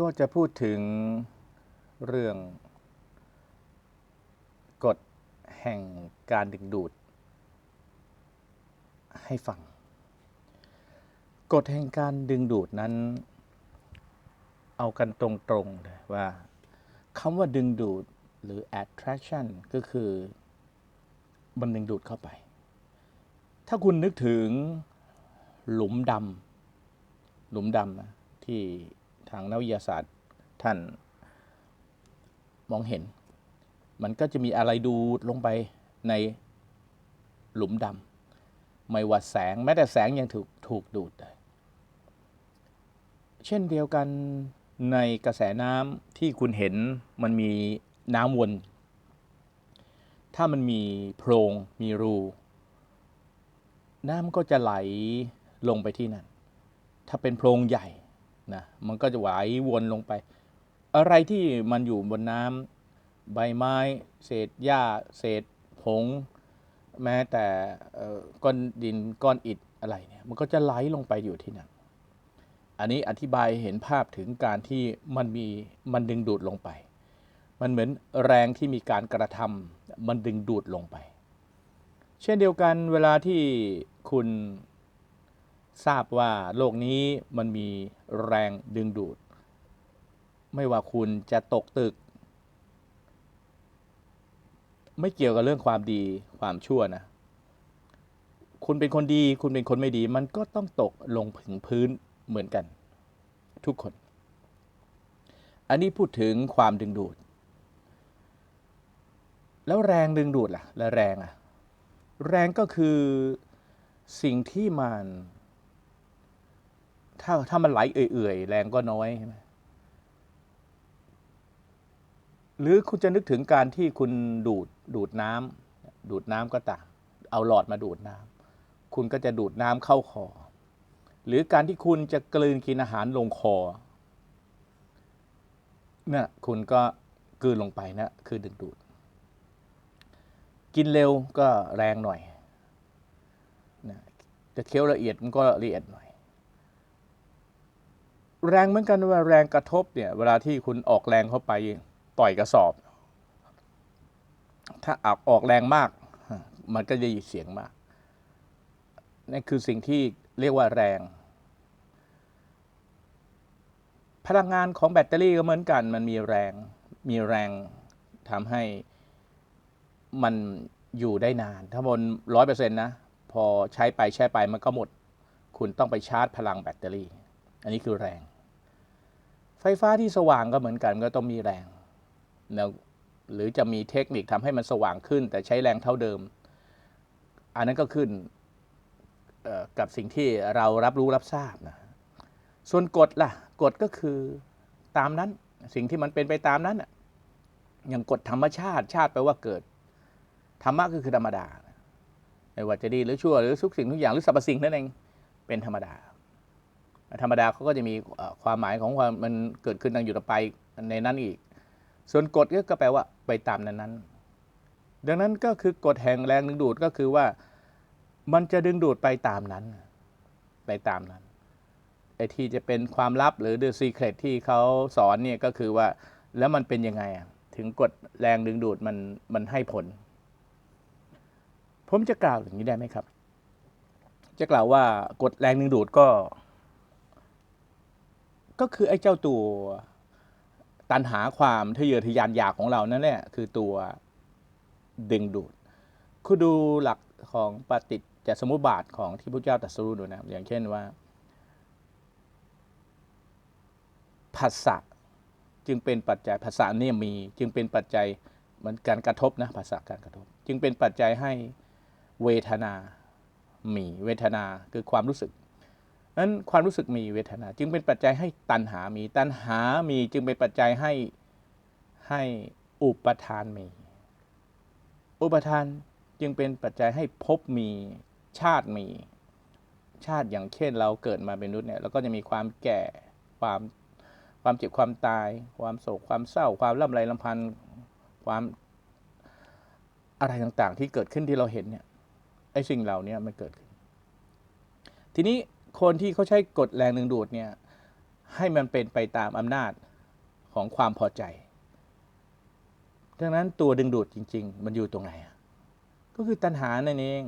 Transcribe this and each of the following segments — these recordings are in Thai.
ก็จะพูดถึงเรื่องกฎแห่งการดึงดูด ให้ฟัง กฎแห่งการดึงดูดนั้น เอากันตรงๆเลยว่าคำว่าดึงดูดหรือ attraction ก็คือมันดึงดูดเข้าไป ถ้าคุณนึกถึงหลุมดำหลุมดำที่ ทางนักวิทยาศาสตร์ท่านมองเห็น มันก็จะมีอะไรดูดลงไปในหลุมดำไม่ว่าแสงแม้แต่แสงยังถูกถูกดูดได้เช่นเดียวกันในกระแสน้ำที่คุณเห็นมันมีน้ำวน ถ้ามันมีโพรงมีรู น้ำก็จะไหลลงไปที่นั่น ถ้าเป็นโพรงใหญ่ นะมันก็จะไหลวนลงไป อะไรที่มันอยู่บนน้ำใบไม้ เศษหญ้า เศษผง แม้แต่ก้อนดินก้อนอิฐอะไรเนี่ยมันก็จะไหลลงไปอยู่ที่นั่นอันนี้อธิบายเห็นภาพถึงการที่มันมีมันดึงดูดลงไป มันเหมือนแรงที่มีการกระทำมันดึงดูดลงไป เช่นเดียวกันเวลาที่คุณ ทราบว่าโลกนี้มันมีแรงดึงดูด ไม่ว่าคุณจะตกตึก ไม่เกี่ยวกับเรื่องความดีความชั่วนะ คุณเป็นคนดี คุณเป็นคนไม่ดี มันก็ต้องตกลงถึงพื้นเหมือนกัน ทุกคน อันนี้พูดถึงความดึงดูด แล้วแรงดึงดูดล่ะ และแรงอะแรงก็คือสิ่งที่มัน ถ้าถ้ามันไหลเอื่อยๆ แรงก็น้อยใช่ไหมหรือคุณจะนึกถึงการที่คุณดูดดูดน้ำดูดน้ำก็ตามเอาหลอดมาดูดน้ำคุณก็จะดูดน้ำเข้าคอ หรือการที่คุณจะกลืนกินอาหารลงคอเนี่ยคุณก็กลืนลงไปนะคือดึงดูด กินเร็วก็แรงหน่อยนะจะเคี้ยวละเอียดมันก็ละเอียดหน่อย แรงเหมือนกันว่าแรงกระทบเนี่ยเวลาที่คุณออกแรงเข้าไปต่อยกระสอบ ถ้าออกออกแรงมาก มันก็จะยินเสียงมากนั่นคือสิ่งที่เรียกว่าแรง พลังงานของแบตเตอรี่ก็เหมือนกัน มันมีแรงมีแรงทำให้มันอยู่ได้นาน ถ้าบนร้อยเปอร์เซ็นต์นะ พอใช้ไปใช้ไปมันก็หมด คุณต้องไปชาร์จพลังแบตเตอรี่ อันนี้คือแรง ไฟฟ้าที่สว่างก็เหมือนกันก็ต้องมีแรงนะหรือจะมีเทคนิคทำให้มันสว่างขึ้น แต่ใช้แรงเท่าเดิม อันนั้นก็ขึ้นกับสิ่งที่เรารับรู้รับทราบนะส่วนกฎล่ะกฎก็คือตามนั้นสิ่งที่มันเป็นไปตามนั้นอย่างกฎธรรมชาติชาติแปลว่าเกิด ธรรมะก็คือธรรมดาไม่ว่าจะดีหรือชั่วหรือทุกสิ่งทุกอย่างหรือสรรพสิ่งนั่นเองเป็นธรรมดา ธรรมดาเขาก็จะมีความหมายของความมันเกิดขึ้นตั้งอยู่ต่อไปในนั้นอีก ส่วนกฎก็แปลว่าไปตามนั้นนั้น ดังนั้นก็คือกฎแห่งแรงดึงดูดก็คือว่ามันจะดึงดูดไปตามนั้น ไปตามนั้นไอ้ที่จะเป็นความลับหรือ The Secret ที่เขาสอนเนี่ยก็คือว่าแล้วมันเป็นยังไงถึงกฎแรงดึงดูดมันมันให้ผล ผมจะกล่าวอย่างนี้ได้ไหมครับ จะกล่าวว่ากฎแรงดึงดูดก็ ก็คือไอ้เจ้าตัวตันหาความทะเยอทะยานอยากของเรานั่นแหละคือตัวดึงดูด คุณดูหลักของปฏิจจสมุปบาทของที่พระเจ้าตรัสรู้ดูนะอย่างเช่นว่าภาษะจึงเป็นปัจจัยภาษาเนี่ยมี จึงเป็นปัจจัยมันการกระทบนะภาษาการกระทบ จึงเป็นปัจจัยให้เวทนามีเวทนาคือความรู้สึก นั้นความรู้สึกมีเวทนา จึงเป็นปัจจัยให้ตัณหามี ตัณหามีจึงเป็นปัจจัยให้ให้อุปทานมี อุปทานจึงเป็นปัจจัยให้ภพมีชาติมี ชาติอย่างเช่นเราเกิดมาเป็นมนุษย์เนี่ยเราก็จะมีความแก่ความความเจ็บความตาย ความโศกความเศร้า ความล่ำไรลำพันธ์ความอะไรต่างๆ ที่เกิดขึ้นที่เราเห็นเนี่ยไอ้สิ่งเหล่านี้มันเกิดขึ้น ทีนี้ คนที่เขาใช้กฎแรงดึงดูดเนี่ยให้มันเป็นไปตามอำนาจของความพอใจ ดังนั้นตัวดึงดูดจริง ๆ มันอยู่ตรงไหนอะก็คือตัณหานั่นเอง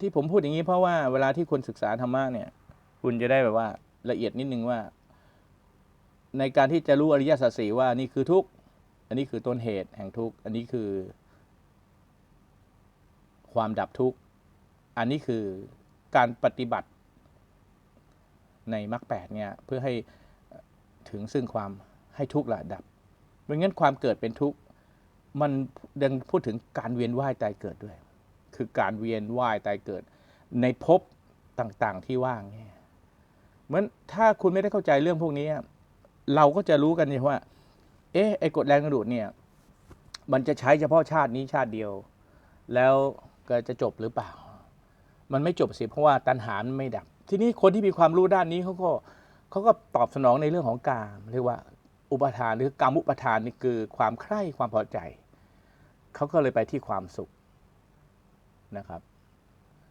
ที่ผมพูดอย่างนี้เพราะว่าเวลาที่คุณศึกษาธรรมะเนี่ย คุณจะได้แบบว่าละเอียดนิดนึงว่า ในการที่จะรู้อริยสัจสี่ว่านี่คือทุกข์ อันนี้คือต้นเหตุแห่งทุกข์ อันนี้คือ ความดับทุกข์ อันนี้คือ การปฏิบัติในมรรคแปดเนี่ยเพื่อให้ถึงซึ่งความให้ทุกข์ละดับไม่งั้นความเกิดเป็นทุกข์มันดังพูดถึงการเวียนว่ายตายเกิดด้วย คือการเวียนว่ายตายเกิด ในภพต่างๆที่ว่างเนี่ยเหมือนถ้าคุณไม่ได้เข้าใจเรื่องพวกนี้ เราก็จะรู้กันเนี่ยว่า เอ๊ะไอ้กฎแรงกระดูดเนี่ยมันจะใช้เฉพาะชาตินี้ชาติเดียว แล้วก็จะจบหรือเปล่า มันไม่จบสิเพราะว่าตัณหามันไม่ดับ ทีนี้คนที่มีความรู้ด้านนี้เขาก็เขาก็ตอบสนองในเรื่องของกามเรียกว่าอุปทานหรือกรรมอุปทานนี่คือความใคร่ความพอใจเขาก็เลยไปที่ความสุขนะครับ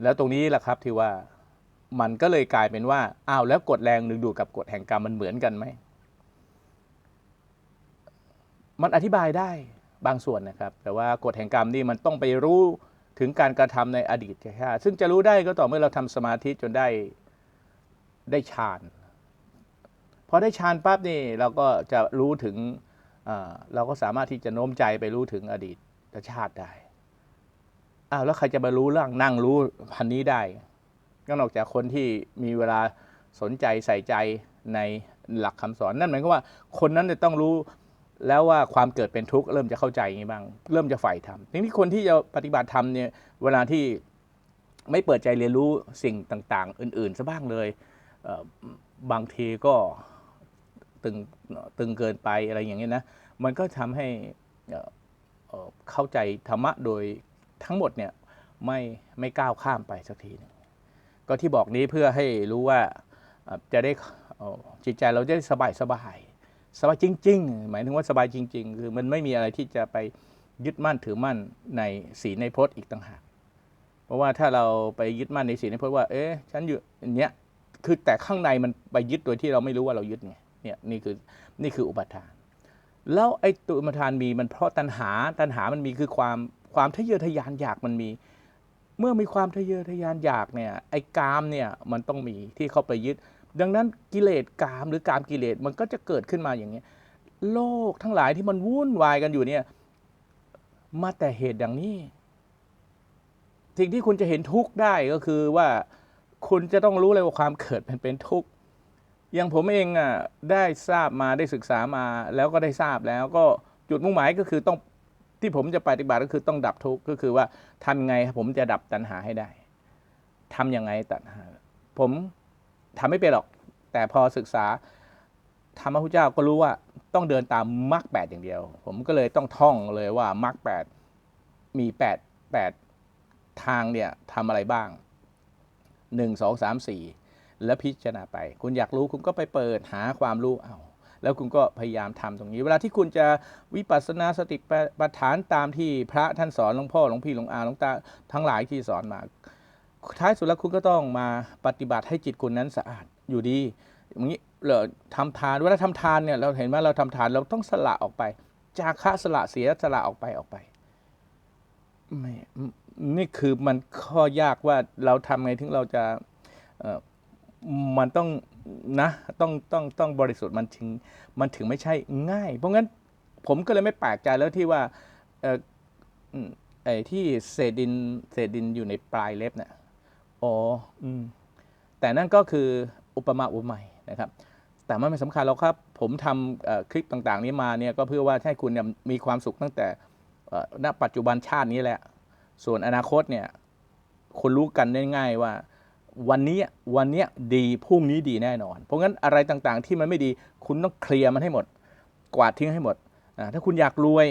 แล้วตรงนี้แหละครับที่ว่ามันก็เลยกลายเป็นว่าอ้าวแล้วกฎแรงดึงดูดกับกฎแห่งกรรมมันเหมือนกันไหมมันอธิบายได้บางส่วนนะครับ แต่ว่ากฎแห่งกรรมนี่มันต้องไปรู้ ถึงการกระทำในอดีตชาติซึ่งจะรู้ได้ก็ต่อเมื่อเราทำสมาธิจนได้ได้ฌานพอได้ฌานปั๊บนี่เราก็จะรู้ถึงอ่าเราก็สามารถที่จะโน้มใจไปรู้ถึงอดีตชาติได้อ้าวแล้วใครจะมารู้เรื่องนั่งรู้พันนี้ได้ก็นอกจากคนที่มีเวลาสนใจใส่ใจในหลักคำสอนนั่นหมายความว่าคนนั้นจะต้องรู้ แล้วว่าความเกิดเป็นทุกข์เริ่มจะเข้าใจอย่างนี้บ้าง เริ่มจะใฝ่ธรรมทีนี้คนที่จะปฏิบัติธรรมเนี่ยเวลาที่ไม่เปิดใจเรียนรู้สิ่งต่าง ๆ อื่นๆซะบ้างเลยเบางทีก็ตึงตึงเกินไปอะไรอย่างเงี้ยนะมันก็ทำให้เอ่อเข้าใจธรรมะโดยทั้งหมดเนี่ยไม่ไม่ก้าวข้ามไปสักทีหนึงก็ที่บอกนี้เพื่อให้รู้ว่าจะได้จิตใจเราจะได้สบายสบาย สบายจริง ๆ หมายถึงว่าสบายจริง ๆ คือมันไม่มีอะไรที่จะไปยึดมั่นถือมั่นในศีลในพจน์อีกต่างหาก เพราะว่าถ้าเราไปยึดมั่นในศีลในพจน์ว่า เอ๊ะฉันอยู่อเนี้ยคือแต่ข้างในมันไปยึดโดยที่เราไม่รู้ว่าเรายึดไงเนี่ยนี่คือนี่คืออุปทาน แล้วไอ้ตัวอุปทานมีมันเพราะตัณหาตัณหามันมีคือความความทะเยอทะยานอยากมันมี เมื่อมีความทะเยอทะยานอยากเนี่ยไอ้กามเนี่ยมันต้องมีที่เข้าไปยึด ดังนั้นกิเลสกามหรือกามกิเลสมันก็จะเกิดขึ้นมาอย่างเงี้โลกทั้งหลายที่มันวุ่นวายกันอยู่เนี่ยมาแต่เหตุอย่างนี้สิ่งที่คุณจะเห็นทุกข์ได้ก็คือว่าคุณจะต้องรู้เลยว่าความเกิดมันเป็นทุกข์อย่างผมเองอะได้ทราบมาได้ศึกษามาแล้วก็ได้ทราบแล้วก็จุดมุ่งหมายก็คือต้องที่ผมจะปฏิบัติก็คือต้องดับทุกข์ก็คือว่าทำไงผมจะดับตัณหาให้ได้ทำยังไงตัณหา ผม ทำไม่เป็นหรอก แต่พอศึกษาธรรมพระพุทธเจ้าก็รู้ว่าต้องเดินตามมรรคแปดอย่างเดียว ผมก็เลยต้องท่องเลยว่ามรรคแปดมีแปดแปดทางเนี่ยทำอะไรบ้างหนึ่งสองสามสี่แล้วพิจารณาไป คุณอยากรู้คุณก็ไปเปิดหาความรู้เอาแล้วคุณก็พยายามทำตรงนี้ เวลาที่คุณจะวิปัสสนาสติปัฏฐานตามที่พระท่านสอนหลวงพ่อหลวงพี่หลวงอาหลวงตาทั้งหลายที่สอนมา ท้ายสุดแล้วคุณก็ต้องมาปฏิบัติให้จิตคุณนั้นสะอาดอยู่ดีอย่างนี้เรอทำทานเวลาทำทานเนี่ยเราเห็นว่าเราทำทานเราต้องสละออกไป จาคะสละเสียสละออกไปออกไปไม่นี่คือมันข้อยากว่าเราทำไงถึงเราจะมันต้องนะต้องต้องต้องบริสุทธิ์มันถึงมันถึงไม่ใช่ง่าย เพราะงั้นผมก็เลยไม่แปลกใจแล้วที่ว่าไอ้ที่เศษดินเศษดินอยู่ในปลายเล็บเนี่ย อ๋ออืมแต่นั่นก็คืออุปมาอุปไมยนะครับ แต่มันไม่สำคัญหรอกครับ ผมทำคลิปต่างๆ นี้มาเนี่ยก็เพื่อว่าให้คุณมีความสุขตั้งแต่ณปัจจุบันชาตินี้แหละ ส่วนอนาคตเนี่ยคุณรู้กันได้ง่ายว่า วันนี้วันเนี้ยดีพรุ่งนี้ดีแน่นอน เพราะงั้นอะไรต่างๆ ที่มันไม่ดีคุณต้องเคลียร์มันให้หมด กวาดทิ้งให้หมด ถ้าคุณอยากรวย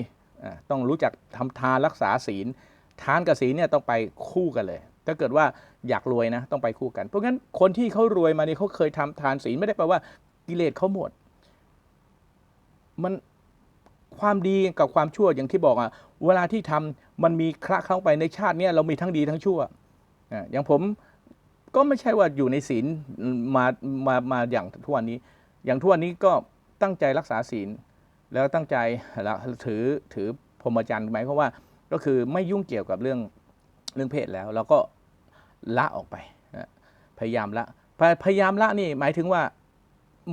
ต้องรู้จักทำทานรักษาศีล ทานกับศีลเนี่ยต้องไปคู่กันเลย ถ้าเกิดว่า อยากรวยนะต้องไปคู่กัน เพราะงั้นคนที่เขารวยมาเนี่ยเขาเคยทำทานศีลไม่ได้แปลว่ากิเลสเขาหมด มันความดีกับความชั่วอย่างที่บอกอะเวลาที่ทำมันมีคละเข้าไปในชาติเนี้ยเรามีทั้งดีทั้งชั่วอ่าอย่างผมก็ไม่ใช่ว่าอยู่ในศีลมามามาอย่างทุกวันนี้ อย่างทุกวันนี้ก็ตั้งใจรักษาศีล แล้วตั้งใจละถือถือพรหมจรรย์หมายความว่าก็คือไม่ยุ่งเกี่ยวกับเรื่องเรื่องเพศแล้ว แล้วก็ ละออกไปพยายามละพยพยายามละนี่หมายถึงว่า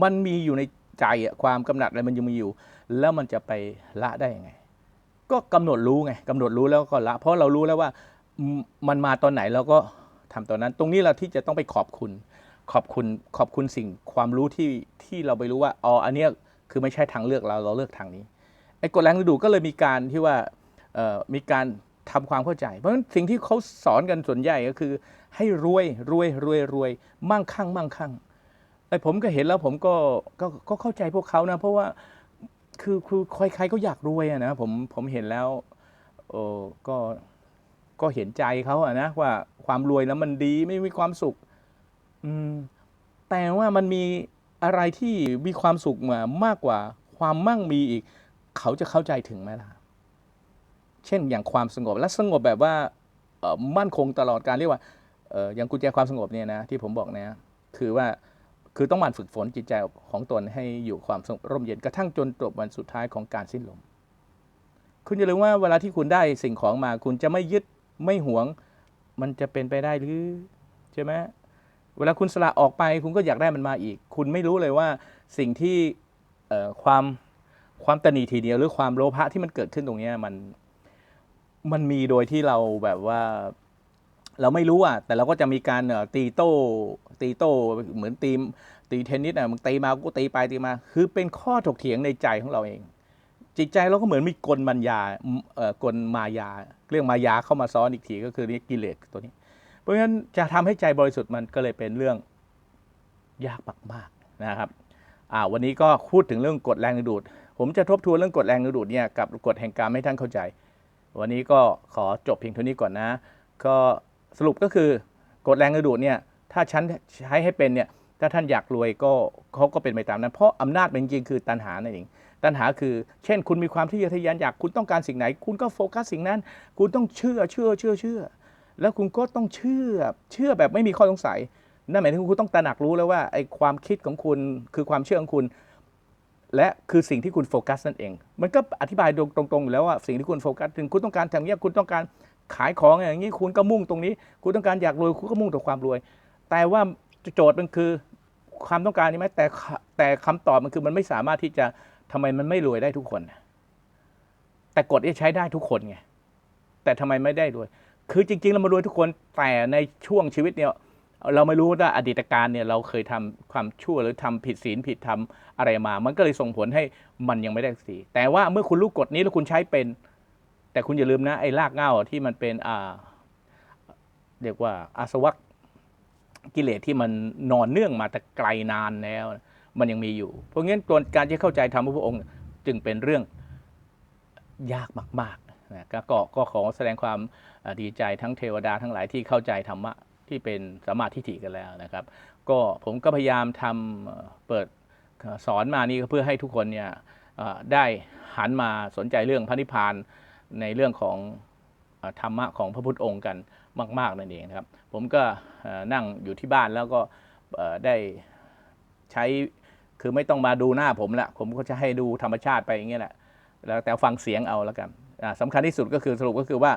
มันมีอยู่ในใจความกำหนัดอะไรมันยังมีอยู่ แล้วมันจะไปละได้ยังไง ก็กำหนดรู้ไงกำหนดรู้แล้วก็ละ เพราะเรารู้แล้วว่ามันมาตอนไหนเราก็ทำตอนนั้น ตรงนี้เราที่จะต้องไปขอบคุณ ขอบคุณขอบคุณสิ่งความรู้ที่ที่เราไปรู้ว่าอ๋ออันเนี้ยคือไม่ใช่ทางเลือกเราเราเลือกทางนี้ไอ้กฎแรงดึงดูก็เลยมีการที่ว่ามีการ ทำความเข้าใจ เพราะฉะนั้นสิ่งที่เขาสอนกันส่วนใหญ่ก็คือ ให้รวยรวยรวยรวยมั่งคั่งมั่งคั่งไอ้ผมก็เห็นแล้วผมก็ก็ก็เข้าใจพวกเขานะ เพราะว่าคือคือใครใครก็อยากรวยอะนะผมผมเห็นแล้วโอ้ก็ก็เห็นใจเขาอะนะว่าความรวยแล้วมันดีไม่มีความสุข อืมแต่ว่ามันมีอะไรที่มีความสุขมามากกว่าความมั่งมีอีก เขาจะเข้าใจถึงไหมล่ะ เช่นอย่างความสงบและสงบแบบว่ามั่นคงตลอดการเรียกว่าอย่างกุญแจความสงบเนี่ยนะที่ผมบอกนี่ยคือว่าคือต้องหมั่นฝึกฝนจิตใจของตนให้อยู่ความสงบร่มเย็นกระทั่งจนจบวันสุดท้ายของการสิ้นลม คุณอย่าลืมว่าเวลาที่คุณได้สิ่งของมา คุณจะไม่ยึดไม่หวง มันจะเป็นไปได้หรือใช่ไหมเวลาคุณสละออกไป คุณก็อยากได้มันมาอีก คุณไม่รู้เลยว่าสิ่งที่ความความตนีทีเดียวหรือความโลภะที่มันเกิดขึ้นตรงนี้มัน มันมีโดยที่เราแบบว่า เราไม่รู้อะแต่เราก็จะมีการตีโต้ตีโต้เหมือนตีตีเทนนิสอะมึงตีมากูตีไปตีมา คือเป็นข้อถกเถียงในใจของเราเอง จิตใจเราก็เหมือนมีกลมัญญาเอ่อกลมายา เรื่องมายาเข้ามาซ้อนอีกทีก็คือนี่กิเลสตัวนี้ เพราะฉะนั้นจะทำให้ใจบริสุทธิ์มันก็เลยเป็นเรื่องยากมากๆนะครับอ่าวันนี้ก็พูดถึงเรื่องกฎแรงดึงดูด ผมจะทบทวนเรื่องกฎแรงดึงดูดเนี่ยกับกฎแห่งกรรมให้ท่านเข้าใจ วันนี้ก็ขอจบเพียงเท่านี้ก่อนนะ ก็สรุปก็คือกฎแรงดึงดูดเนี่ยถ้าฉันใช้ให้เป็นเนี่ยถ้าท่านอยากรวยก็เขาก็เป็นไปตามนั้น เพราะอำนาจมันจริงคือตัณหานั่นเองตัณหาคือ เช่น คุณมีความที่ทะยานอยากคุณต้องการสิ่งไหน คุณก็โฟกัสสิ่งนั้น คุณต้องเชื่อเชื่อเชื่อเชื่อ แล้วคุณก็ต้องเชื่อเชื่อแบบไม่มีข้อสงสัยนั่นหมายถึงคุณต้องตระหนักรู้แล้วว่าไอ้ความคิดของคุณคือความเชื่อของคุณ และคือสิ่งที่คุณโฟกัสนั่นเอง มันก็อธิบายตรงๆอยู่แล้วว่าสิ่งที่คุณโฟกัสถึงคุณต้องการทำเนี้ยคุณต้องการขายของอย่างนี้คุณก็มุ่งตรงนี้ คุณต้องการอยากรวยคุณก็มุ่งต่อความรวย แต่ว่าโจทย์มันคือความต้องการนี้ไหมแต่แต่คำตอบมันคือมันไม่สามารถที่จะทำไมมันไม่รวยได้ทุกคน แต่กฎนี้ใช้ได้ทุกคนไงแต่ทำไมไม่ได้รวย คือจริงๆเรามารวยทุกคนแต่ในช่วงชีวิตเนี่ย เราไม่รู้ว่าอดีตการเนี่ยเราเคยทำความชั่วหรือทำผิดศีลผิดทำอะไรมา มันก็เลยส่งผลให้มันยังไม่ได้สี แต่ว่าเมื่อคุณรู้กฎนี้แล้วคุณใช้เป็น แต่คุณอย่าลืมนะไอ้รากเง้าที่มันเป็นอ่าเรียกว่าอาสวะกิเลสที่มันนอนเนื่องมาแต่ไกลนานแล้ว มันยังมีอยู่ เพราะงั้นตัวการที่เข้าใจธรรมของพระองค์ จึงเป็นเรื่องยากมากๆนะก็ก็ก็ขอแสดงความดีใจทั้งเทวดาทั้งหลายที่เข้าใจธรรมะ ที่เป็นสมาธิฏฐิกันแล้วนะครับ ก็ผมก็พยายามทำเปิดสอนมานี่ก็เพื่อให้ทุกคนเนี่ยได้หันมาสนใจเรื่องพระนิพพานในเรื่องของธรรมะของพระพุทธองค์กันมาก ๆ นั่นเองนะครับ ผมก็นั่งอยู่ที่บ้านแล้วก็ได้ใช้คือไม่ต้องมาดูหน้าผมละผมก็จะให้ดูธรรมชาติไปอย่างเงี้ยแหละแล้วแต่ฟังเสียงเอาแล้วกันสำคัญที่สุดก็คือสรุปก็คือว่า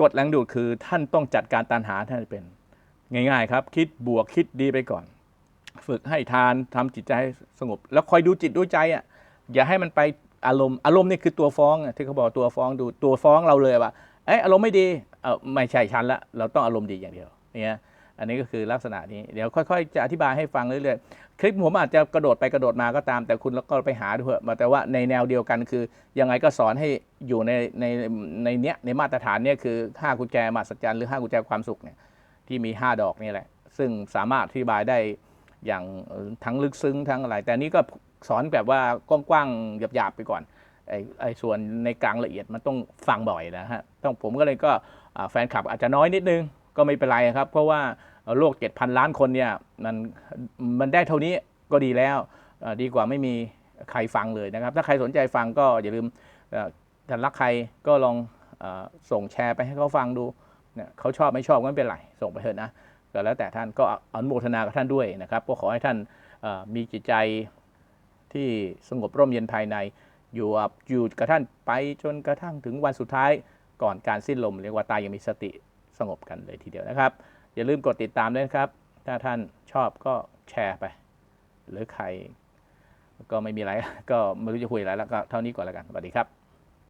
กฎแรงดูดคือท่านต้องจัดการตันหาท่านเป็น ง่ายๆครับ คิดบวกคิดดีไปก่อน ฝึกให้ทานทำจิตใจให้สงบ แล้วคอยดูจิตดูใจอะอย่าให้มันไปอารมณ์อารมณ์นี่คือตัวฟ้องที่เขาบอกตัวฟ้องดูตัวฟ้องเราเลยว่าเอออารมณ์ไม่ดีเออไม่ใช่ฉันละเราต้องอารมณ์ดีอย่างเดียวเนี่ย อันนี้ก็คือลักษณะนี้เดี๋ยวค่อยๆ จะอธิบายให้ฟังเรื่อยๆ คลิปผมอาจจะกระโดดไปกระโดดมาก็ตาม แต่คุณก็ไปหาดูเถอะแต่ว่าในแนวเดียวกันคือ ยังไงก็สอนให้อยู่ในในในเนี้ยในมาตรฐานเนี่ยคือห้ากุญแจมหัศจรรย์หรือห้ากุญแจความสุขเนี่ยที่มี 5 ดอกนี่แหละ ซึ่งสามารถอธิบายได้อย่างทั้งลึกซึ้งทั้งอะไร แต่นี่ก็สอนแบบว่ากว้างๆหยาบๆไปก่อนไอ้ไอ้ส่วนในกลางละเอียดมันต้องฟังบ่อยนะฮะต้องผมก็เลยก็แฟนคลับอาจจะน้อยนิดนึง ก็ไม่เป็นไรครับ เพราะว่าโลก 7,000 ล้านคนเนี่ยมันมันได้เท่านี้ก็ดีแล้ว ดีกว่าไม่มีใครฟังเลยนะครับ ถ้าใครสนใจฟังก็อย่าลืมถ้ารักใครก็ลองอส่งแชร์ไปให้เขาฟังดูเนี่ยเขาชอบไม่ชอบก็ไม่เป็นไร ส่งไปเถอะนะก็แล้วแต่ท่านก็อนุโมทนากับท่านด้วยนะครับก็ขอให้ท่านมีจิตใจที่สงบร่มเย็นภายใน อยู่อยู่กระทั่งไปจนกระทั่งถึงวันสุดท้ายก่อนการสิ้นลมเรียกว่าตายอยังมีสติ สงบกันเลยทีเดียวนะครับ อย่าลืมกดติดตามด้วยนะครับ ถ้าท่านชอบก็แชร์ไป หรือใคร ก็ไม่มีอะไรก็ไม่รู้จะคุยอะไรแล้วก็เท่านี้ก่อนแล้วกันสวัสดีครับ